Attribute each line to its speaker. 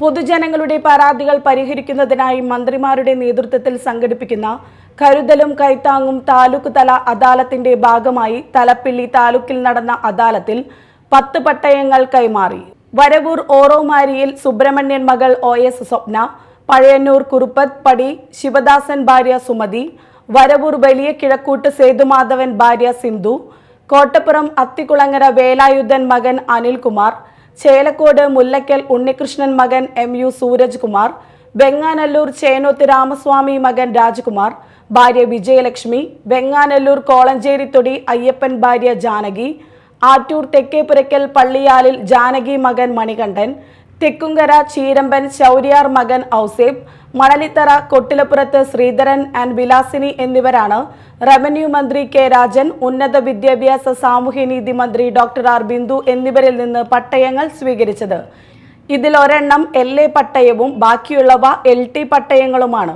Speaker 1: പൊതുജനങ്ങളുടെ പരാതികൾ പരിഹരിക്കുന്നതിനായി മന്ത്രിമാരുടെ നേതൃത്വത്തിൽ സംഘടിപ്പിക്കുന്ന കരുതലും കൈത്താങ്ങും താലൂക്ക് തല അദാലത്തിന്റെ ഭാഗമായി തലപ്പിള്ളി താലൂക്കിൽ നടന്ന അദാലത്തിൽ പത്ത് പട്ടയങ്ങൾ കൈമാറി. വരവൂർ ഓറോമാരിയിൽ സുബ്രഹ്മണ്യൻ മകൾ ഒ എസ് സ്വപ്ന പഴയന്നൂർ കുറുപ്പത്ത് പടി ശിവദാസൻ ഭാര്യ സുമതി വരവൂർ വലിയ കിഴക്കൂട്ട് സേതുമാധവൻ ഭാര്യ സിന്ധു കോട്ടപ്പുറം അത്തിക്കുളങ്ങര വേലായുധൻ മകൻ അനിൽകുമാർ ചേലക്കോട് മുല്ലയ്ക്കൽ ഉണ്ണികൃഷ്ണൻ മകൻ എം യു സൂരജ് കുമാർ വെങ്ങാനല്ലൂർ ചേനോത്ത് രാമസ്വാമി മകൻ രാജ്കുമാർ ഭാര്യ വിജയലക്ഷ്മി വെങ്ങാനല്ലൂർ കോളഞ്ചേരിത്തൊടി അയ്യപ്പൻ ഭാര്യ ജാനകി ആറ്റൂർ തെക്കേപുരയ്ക്കൽ പള്ളിയാലിൽ ജാനകി മകൻ മണികണ്ഠൻ തെക്കുങ്കര ചീരമ്പൻ ശൗര്യാർ മകൻ ഔസേബ് മണലിത്തറ കൊട്ടിലപ്പുറത്ത് ശ്രീധരൻ ആൻഡ് വിലാസിനി എന്നിവരാണ് റവന്യൂ മന്ത്രി കെ രാജൻ ഉന്നത വിദ്യാഭ്യാസ സാമൂഹ്യനീതി മന്ത്രി ഡോക്ടർ ആർ ബിന്ദു എന്നിവരിൽ നിന്ന് പട്ടയങ്ങൾ സ്വീകരിച്ചത്. ഇതിൽ ഒരെണ്ണം എൽ എ പട്ടയവും ബാക്കിയുള്ളവ എൽ ടി പട്ടയങ്ങളുമാണ്.